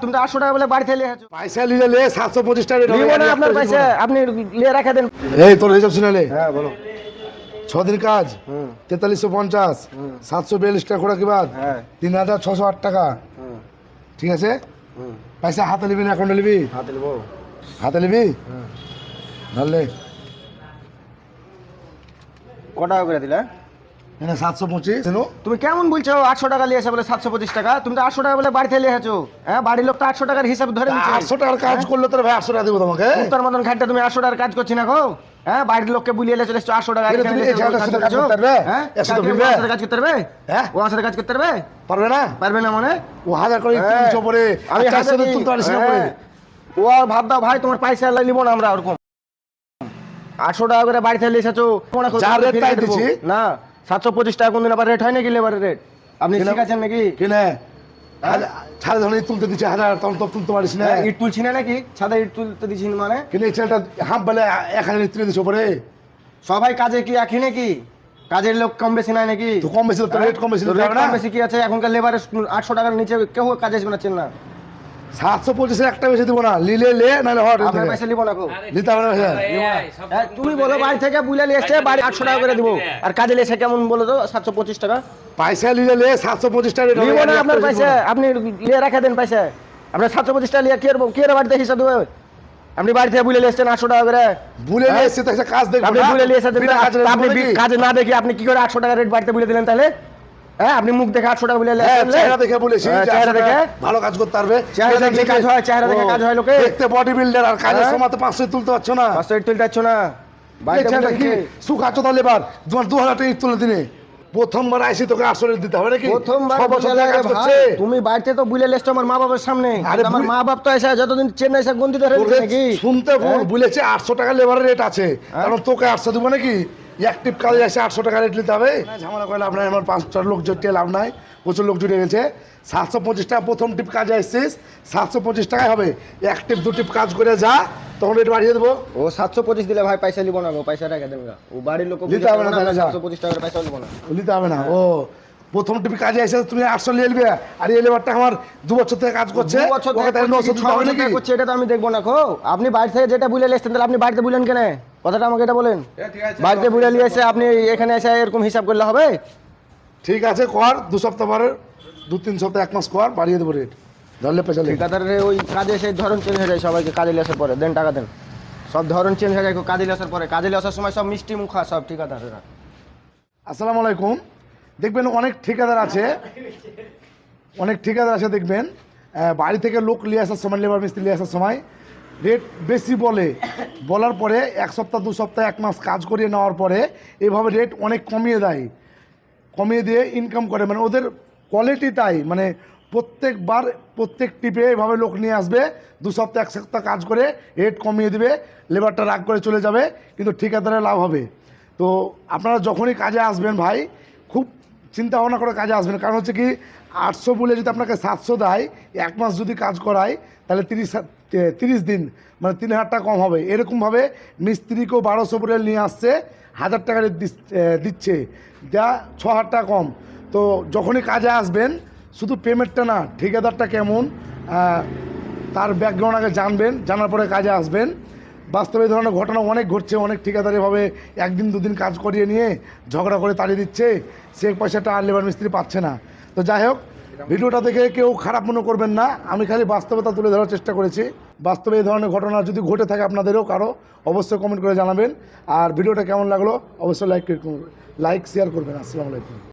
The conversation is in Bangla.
তুমি তো আটশো টাকা বলে বাড়ি থেকে লিয়েছো পয়সা নিলে লে সাতশো পঁচিশ টাকা নিব না আপনার পয়সা আপনি লিয়ে রাখা দেন। এই তোর হিসাব শুনে লে হ্যাঁ বলো। ছ দিন কাজ তেতাল্লিশশো পঞ্চাশ সাতশো বিয়াল্লিশ টাকা করে কি বাদ? হ্যাঁ। তিন হাজার ছশো আট টাকা। ঠিক আছে? পয়সা হাতে নিবি না অ্যাকাউন্টে নিবি? হাতে নেব। হাতে নিবি? ধরলে। ক টাকা করে দিলে? এখানে সাতশো পঁচিশ। তুমি কেমন বলছো আটশো টাকা লিয়েছে বলে সাতশো পঁচিশ টাকা? তুমি তো আটশো টাকা বলে বাড়ি থেকে লিয়েছো হ্যাঁ বাড়ির লোক তো আটশো টাকার হিসাব ধরে আটশো টাকার কাজ করলে তোর ভাই আটশো টাকা দেবো তোমাকে। তোর মতন খাটটা তুমি আটশো টাকার কাজ করছি না গো। হ্যাঁ বাড়ির লোককে বুলিয়ে চলে এসছো আটশো টাকা। কাজ? করতে পারবে? হ্যাঁ? কাজ করতে পারবে? হ্যাঁ? কাজ করতে পারবে? পারবে না? পারবে না মানে? ও হাজার করে হ্যাঁ। তিনশো পরে আমি হাজার হ্যাঁ। পরে। ও আর ভাব দাও ভাই তোমার পয়সা নিবো না আমরা ওরকম। আটশো টাকা করে বাড়ি থেকে এসেছ। না। সাতশো পঁচিশ টাকা কোনদিন আবার রেট হয় নাকি লেবারের রেট আপনি কেন? শিখাচ্ছেন নাকি? কিনে? ছাড়া ধরনের তুলতে দিচ্ছে হাজার তখন তো তুলতে পারিস না। হ্যাঁ, ইট তুলছি না নাকি? সাদা ইট তুলতে দিচ্ছি মানে? এই ছেলেটা হাফ বেলা এক হাজার তুলে দিচ্ছে পরে সবাই কাজে কি একই নাকি? কাজের লোক কম বেশি নাই নাকি? কম বেশি রেট কম বেশি কম বেশি কি আছে? এখনকার লেবারের আটশো টাকার নিচে কেউ কাজে বানাচ্ছেন না। সাতশো পঁচিশের একটা বেশি দিব না। লিলে লে নাহলে হট আপনার পয়সা নিবো না খুব নিতে হবে না হ্যাঁ, তুমি বলো বাড়ি থেকে বুলে নিয়ে এসছে বাড়ি আটশো টাকা করে দিব। আর কাজে এসে কেমন বলো তো সাতশো পঁচিশ টাকা? পয়সা নিলে লে সাতশো পঁচিশ টাকা নিব না আপনার পয়সা। আপনি নিয়ে রাখা দেন পয়সা। আপনার সাতশো পঁচিশ টাকা নিয়ে কে কে বাড়িতে হিসাব দেবে? আপনি বাড়ি থেকে বুলে নিয়ে এসছেন আটশো টাকা করে। ভুলে নিয়ে এসছে কাজ দেখব আপনি বুলে কাজে আপনি দেখব কাজে না দেখে আপনি কি করে আটশো টাকা রেট বাড়িতে বুলে দিলেন তাহলে? হ্যাঁ আপনি মুখ দেখে আটশো টাকা বুলে হ্যাঁ, চেহারা দেখে বলেছি হ্যাঁ, চেহারা দেখে। ভালো কাজ করতে পারবে। চেহারা দেখে- কাজ হয়, চেহারা দেখে কাজ হয় লোকে। দেখতে বডি বিল্ডার আর কাজের হ্যাঁ। সময় তো পাঁচশো তুলতে পারছ না। পাঁচশো তুলতে পারছ না। কি। তাহলে এবার। তোমার দু হাজার টাকা তুলে দিনে। প্রথমবার আইসি তোকে আটশো টাকা দিতে হবে নাকি? প্রথমবার তুমি বাড়িতে তো বুলে লেসছো আমার মা বাবার সামনে। আরে আমার মা বাপ তো এসে যতদিন চেন্নাই এসে ধরে নাকি? শুনতে ভুল? বলেছে আটশো টাকা লেবারের রেট আছে। কারণ তোকে আটশো দেবো নাকি? অ্যাক্টিভ কাজে যাচ্ছে আটশো টাকা রেট নিতে হবে। ঝামেলা ঝামেলা করলে আপনার আমার পাঁচটা লোক জুটিয়ে লাভ নাই প্রচুর লোক জুটে গেছে। সাতশো পঁচিশ টাকা প্রথম টিপ কাজে আসছিস সাতশো পঁচিশ টাকায় হবে। অ্যাক্টিভ টিপ দু টিপ কাজ করে যা তখন রেট বাড়িয়ে দেবো। ও সাতশো পঁচিশ দিলে ভাই পয়সা নিবো না গো পয়সা টাকা দেবে। ও বাড়ির লোক নিতে হবে না সাতশো পঁচিশ টাকার পয়সা নিবো না। নিতে হবে না ও। প্রথম টিপি কাজে এসে তুমি আটশো নিয়ে এলবে। আর এই লেবারটা আমার দু বছর থেকে কাজ করছে। করছে এটা তো আমি দেখব না খো। আপনি বাড়ি থেকে যেটা বুলে এসছেন তাহলে আপনি বাড়িতে বুলেন কেন? কথাটা আমাকে এটা বলেন। বাড়িতে বুলে নিয়ে এসে আপনি এখানে এসে এরকম হিসাব করলে হবে? ঠিক আছে কর দু সপ্তাহ পরে দু তিন সপ্তাহ এক মাস কর বাড়িয়ে দেবো রেট ধরলে লেগে ঠিকাদারের ওই কাজে সেই ধরন চেঞ্জ হয়ে যায় সবাইকে কাজে আসার পরে দেন টাকা দেন। সব ধরন চেঞ্জ হয়ে যায় কাজে আসার পরে কাজে আসার সময় সব মিষ্টি মুখা সব ঠিকাদারেরা। আসসালামু আলাইকুম। দেখবেন অনেক ঠিকাদার আছে। অনেক ঠিকাদার আছে দেখবেন। বাড়ি থেকে লোক নিয়ে আসার সময় লেবার মিস্ত্রি নিয়ে আসার সময় রেট বেশি বলে। বলার পরে এক সপ্তাহ, দু সপ্তাহ, এক মাস কাজ করিয়ে নেওয়ার পরে এভাবে রেট অনেক কমিয়ে দেয়। কমিয়ে দিয়ে ইনকাম করে। মানে ওদের কোয়ালিটি তাই। মানে প্রত্যেকবার প্রত্যেক টিপে এভাবে লোক নিয়ে আসবে, দু সপ্তাহ, এক সপ্তাহ কাজ করে রেট কমিয়ে দিবে লেবারটা রাগ করে চলে যাবে, কিন্তু ঠিকাদারে লাভ হবে। তো আপনারা যখনই কাজে আসবেন ভাই চিন্তা ভাবনা করে কাজে আসবেন কারণ হচ্ছে কি, আটশো বলে যদি আপনাকে সাতশো দেয়, এক মাস যদি কাজ করায়, তাহলে তিরিশ তিরিশ দিন মানে তিন হাজার টাকা কম হবে। এরকমভাবে মিস্ত্রিকেও বারোশো বলে নিয়ে আসছে, হাজার টাকা দিচ্ছে। যা ছ হাজার টাকা কম। তো যখনই কাজে আসবেন, শুধু পেমেন্টটা না, ঠিকাদারটা কেমন তার ব্যাকগ্রাউন্ড আগে জানবেন, জানার পরে কাজে আসবেন। বাস্তবে এই ধরনের ঘটনা অনেক ঘটছে, অনেক ঠিকাদার এভাবে একদিন দুদিন কাজ করিয়ে নিয়ে ঝগড়া করে তাড়িয়ে দিচ্ছে, সে পয়সাটা আর লেবার মিস্ত্রি পাচ্ছে না। তো যাই হোক, ভিডিওটা দেখে কেউ খারাপ মনে করবেন না, আমি খালি বাস্তবতা তুলে ধরার চেষ্টা করেছি। বাস্তবে এই ধরনের ঘটনা যদি ঘটে থাকে আপনাদেরও, কারও, অবশ্যই কমেন্ট করে জানাবেন। আর ভিডিওটা কেমন লাগল, অবশ্যই লাইক লাইক শেয়ার করবেন। আসসালামু আলাইকুম।